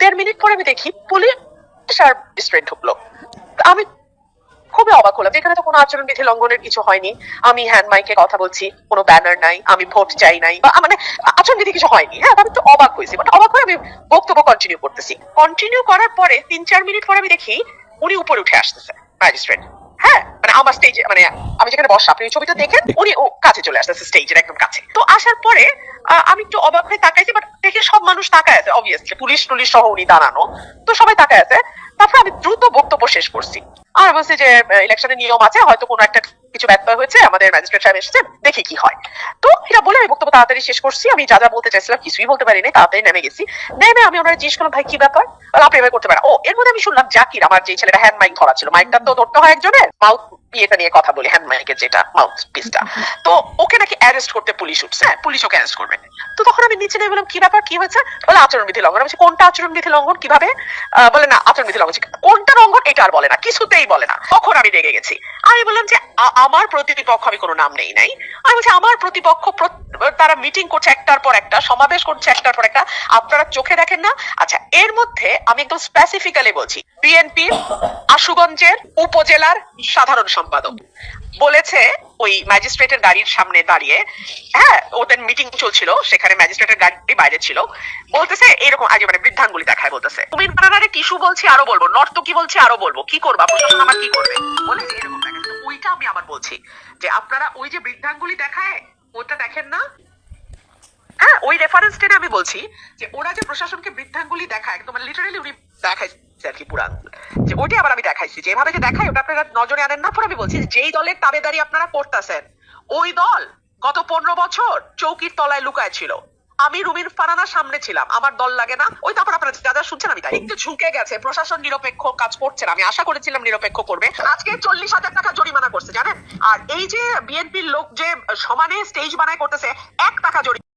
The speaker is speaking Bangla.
দেড় মিনিট পরে আমি দেখি পুলিশ আর স্টুডেন্ট ঢুকলো। আমি খুবই অবাক হলাম। এখানে তো কোনো আচরণ বিধি লঙ্ঘনের কিছু হয়নি। আমি হ্যান্ড মাইকে কথা বলছি, কোনো ব্যানার নাই, আমি ভোট চাই নাই, বা মানে আচরণ বিধি কিছু হয়নি। হ্যাঁ আমি তো অবাক হয়েছি বাট অবাক হয়ে আমি বক্তব্য কন্টিনিউ করতেছি। কন্টিনিউ করার পরে তিন চার মিনিট পরে আমি দেখি উনি উপরে উঠে আসতেছে ম্যাজিস্ট্রেট হ্যাঁ আমার স্টেজে মানে আমি যেখানে বসা আপনি ছবিটা দেখেন উনি ও কাছে চলে আসতেছে স্টেজের একদম কাছে। তো আসার পরে আমি একটু অবাক হয়ে তাকাইছি বাট দেখে সব মানুষ তাকায় আছে অবভিয়াসলি পুলিশ টুলিশ সহ উনি দাঁড়ানো। তো সবাই তাকায় আছে। তারপরে আমি দ্রুত বক্তব্য শেষ করছি। আর বলছি যে ইলেকশনের নিয়ম আছে হয়তো কোনো একটা কিছু ব্যত্যয় হয়েছে, আমাদের ম্যাজিস্ট্রেট সাহেব এসেছে দেখি কি হয়। তো এটা বলে, আমি বক্তব্য তাড়াতাড়ি শেষ করছি, আমি যা যা বলতে চাইছিলাম কিছুই বলতে পারিনি, তাড়াতাড়ি নেমে গেছি। নেমে আমি ওনারা জিজ্ঞেস করলাম, ভাই, কি ব্যাপার? আপনি এভাবে করতে পারেন ও, এর মধ্যে আমি শুনলাম জাকির, আমার যে ছেলেটা হ্যান্ড মাইক ধরা ছিল মাইকটা তো ধরতে হয় একজনের? মাউথ নিয়ে কথা বলি হ্যান্ড মাইকের যেটা মাউথ পিসটা তো ওকে নাকি অ্যারেস্ট করতে পুলিশ উঠছে? হ্যাঁ পুলিশ ওকে অ্যারেস্ট তো তখন আমি নিচে নেমে বললাম, কি ব্যাপার, কি হয়েছে? বলে, আচরণ বিধি লঙ্ঘন। আমি কোনটা আচরণ বিধি লঙ্ঘন, কীভাবে? বলে, না, আচরণ বিধি লঙ্ঘন, কোনটা লঙ্ঘন, এটা আর বলে না, কিছুতেই বলে না। তখন আমি রেগে গেছি। আমি বললাম যে আমার প্রতিপক্ষ আমি কোনো নাম নেই নাই। আমি বলছি, আমার প্রতিপক্ষ তারা মিটিং করছে একটার পর একটা, সমাবেশ করছে একটার পর একটা, আপনারা চোখে দেখেন না? আচ্ছা এর মধ্যে আমি একদম স্পেসিফিক্যালি বলছি বিএনপির আশুগঞ্জের উপজেলার সাধারণ সম্পাদক বলেছে, ওই ম্যাজিস্ট্রেটের গাড়ির সামনে দাঁড়িয়ে হ্যাঁ ওদের মিটিং চলছিল, সেখানে ম্যাজিস্ট্রেটের গাড়ি বাইরে ছিল, বলতেছে এরকম আগে মানে বৃদ্ধাঙ্গুলি দেখায় বলতেছে। তুমি টিস্যু বলছি আরও বলব, নর্তকি বলছি আরও বলব, কি করবা? আমার কি করবে? বলেছে এরকম ওইটা আমি আবার বলছি যে আপনারা ওই যে বৃদ্ধাঙ্গুলি দেখায়, ওটা দেখেন না? হ্যাঁ ওই রেফারেন্স টেনে আমি বলছি যে ওরা যে প্রশাসনকে বৃদ্ধাঙ্গুলি দেখায়, একদম লিটারালি উনি দেখাইছে আর কি পুরা। যে ওইটা আবার আমি দেখাইছি, যে এভাবে যে দেখায়, ওটা আপনারা নজরে আনেন না পরে, আমি বলছি যেই দলের তাবেদারি আপনারা করতেছেন, ওই দল গত পনেরো বছর চৌকির তলায় লুকায় ছিল। আমি রুমির ফারানা সামনে ছিলাম। আমার দল লাগে না। ওই তারপর আপনারা যা যা শুনছেন আমি তাই একটু ঝুঁকে গেছে। প্রশাসন নিরপেক্ষ কাজ করছে আমি আশা করেছিলাম নিরপেক্ষ করবে। আজকে চল্লিশ হাজার টাকা জরিমানা করছে, জানেন? আর এই যে বিএনপির লোক যে সমানে স্টেজ বানায় করতেছে, এক টাকা জরিমানা